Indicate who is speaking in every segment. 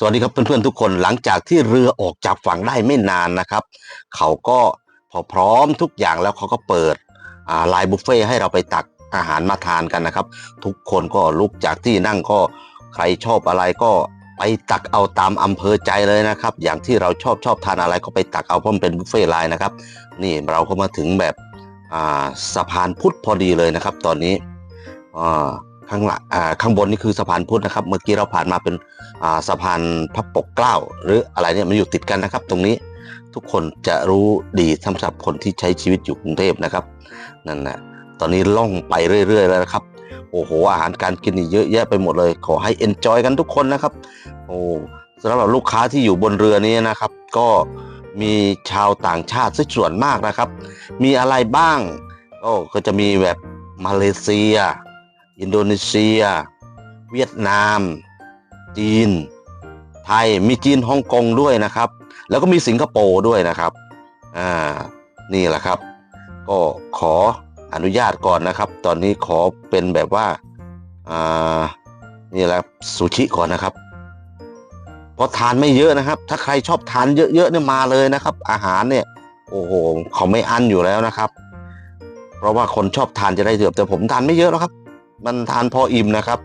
Speaker 1: สวัสดีครับเพื่อนๆทุกคนหลังจากที่เรือออกจากฝั่งได้ไม่นานนะครับ เขาก็พอพร้อมทุกอย่างแล้วเขาก็เปิดอ่าไลน์บุฟเฟ่ให้เราไปตักอาหารมาทานกันนะครับ ทุกคนก็ลุกจากที่นั่งก็ใครชอบอะไรก็ไปตักเอาตามอำเภอใจเลยนะครับ อย่างที่เราชอบชอบทานอะไรก็ไปตักเอาเพราะมันเป็นบุฟเฟ่ไลน์นะครับ นี่เราก็มาถึงแบบสะพานพุทธพอดีเลยนะครับ ตอนนี้อ่า ข้างหลังอ่าข้างบนนี่คือสะพานพุทธนะครับ เมื่อกี้เราผ่านมาเป็นอ่าสะพานพระปกเกล้า หรืออะไรเนี่ยมันอยู่ติดกันนะครับ ตรงนี้ทุกคนจะรู้ดีสำหรับคนที่ใช้ชีวิตอยู่กรุงเทพนะครับนั่นนะตอนนี้ล่องไปเรื่อย ๆ แล้วนะครับ โอ้โหอาหารการกินนี่เยอะแยะไปหมดเลย ขอให้เอนจอยกันทุกคนนะครับ โอ้สำหรับลูกค้าที่อยู่บนเรือนี้นะครับ ก็มีชาวต่างชาติซะส่วนมากนะครับ มีอะไรบ้างก็จะมีแบบมาเลเซีย อินโดนีเซีย เวียดนาม จีน ไทยมีจีนฮ่องกงด้วยนะครับ แล้วก็มีสิงคโปร์ด้วยนะครับอ่านี่แหละครับ ก็ขออนุญาตก่อนนะครับ ตอนนี้ขอเป็นแบบว่าอ่านี่แหละซูชิก่อนนะครับเพราะทานไม่เยอะนะครับ ถ้าใครชอบทานเยอะๆเนี่ยมาเลยนะครับ อาหารเนี่ย โอ้โหเขาไม่อั้นอยู่แล้วนะครับ เพราะว่าคนชอบทานจะได้เยอะแต่ผมทานไม่เยอะหรอกครับ มันทานพออิ่มนะครับ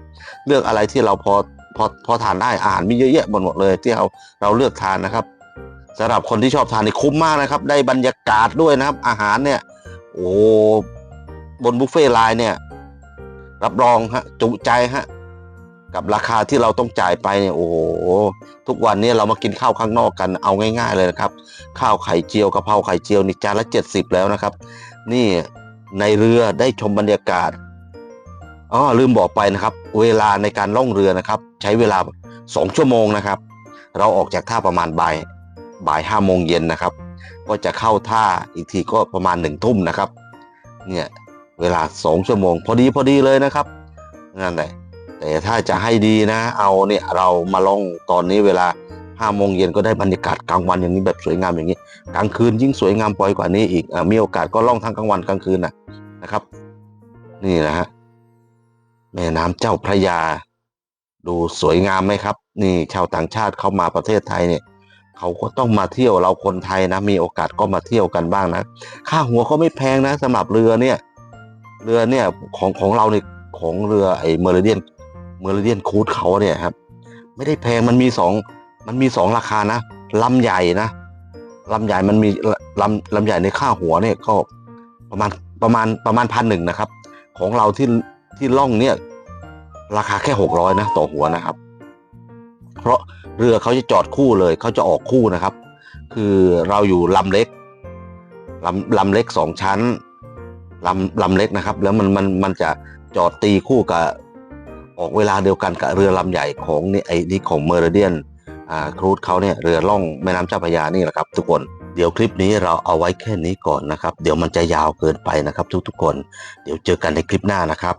Speaker 1: เลือกอะไรที่เราพอพอพอทานได้อาหารมีเยอะแยะหมดหมดเลย ที่เราเราเลือกทานนะครับสำหรับคนที่ชอบทานนี่คุ้มมากนะครับ ได้บรรยากาศด้วยนะครับ อาหารเนี่ย โอ้บนบุฟเฟ่ต์ไลน์เนี่ย รับรองฮะจุใจฮะกับราคาที่เราต้องจ่ายไปเนี่ยโอ้โหทุกวันนี้เรามากินข้าวข้างนอกกันเอาง่าย ๆเลยนะครับ ข้าวไข่เจียวกะเพราไข่เจียวนี่จานละเจ็ดสิบแล้วนะครับ นี่ในเรือได้ชมบรรยากาศ อ๋อลืมบอกไปนะครับ เวลาในการล่องเรือนะครับ ใช้เวลาสองชั่วโมงนะครับ เราออกจากท่าประมาณบ่ายบ่ายห้าโมงเย็นนะครับ ก็จะเข้าท่าอีกทีก็ประมาณหนึ่งทุ่มนะครับ เนี่ยเวลาสองชั่วโมง พอดีพอดีเลยนะครับนั่นแหละแต่ถ้าจะให้ดีนะ เอาเนี่ยเรามาล่องตอนนี้เวลาห้าโมงเย็นก็ได้บรรยากาศกลางวันอย่างนี้แบบสวยงามอย่างนี้กลางคืนยิ่งสวยงามปอยกว่านี้อีกอมีโอกาสก็ล่องทั้งกลางวันกลางคืนนะนะครับ นี่นะฮะ แม่น้ำเจ้าพระยา ดูสวยงามไหมครับ นี่ชาวต่างชาติเขามาประเทศไทยเนี่ยเขาก็ต้องมาเที่ยวเราคนไทยนะ มีโอกาสก็มาเที่ยวกันบ้างนะ ค่าหัวเขาไม่แพงนะสำหรับเรือเนี่ย เรือเนี่ยของของเราเนี่ยของเรือไอ้เมอริเดียนเมอริเดียนคูดเขาเนี่ยครับ ไม่ได้แพงมันมีสองมันมีสองราคานะลำใหญ่นะลำใหญ่มันมีลำลำใหญ่ในค่าหัวเนี่ยก็ประมาณประมาณประมาณพันหนึ่งนะครับ ของเราที่ ที่ล่องเนี่ยราคาแค่หกร้อยนะต่อหัวนะครับ เพราะเรือเขาจะจอดคู่เลยเขาจะออกคู่นะครับ คือเราอยู่ลำเล็กลำลำเล็กสองชั้นลำลำเล็กนะครับ แล้วมันมันมันจะจอดตีคู่กับออกเวลาเดียวกันกับเรือลำใหญ่ของนี่ไอ้นี่ของเมอร์เดียนอ่าครูดเขาเนี่ยเรือล่องแม่น้ำเจ้าพระยานี่แหละครับ ทุกคนเดี๋ยวคลิปนี้เราเอาไว้แค่นี้ก่อนนะครับ เดี๋ยวมันจะยาวเกินไปนะครับ ทุกๆคน เดี๋ยวเจอกันในคลิปหน้านะครับ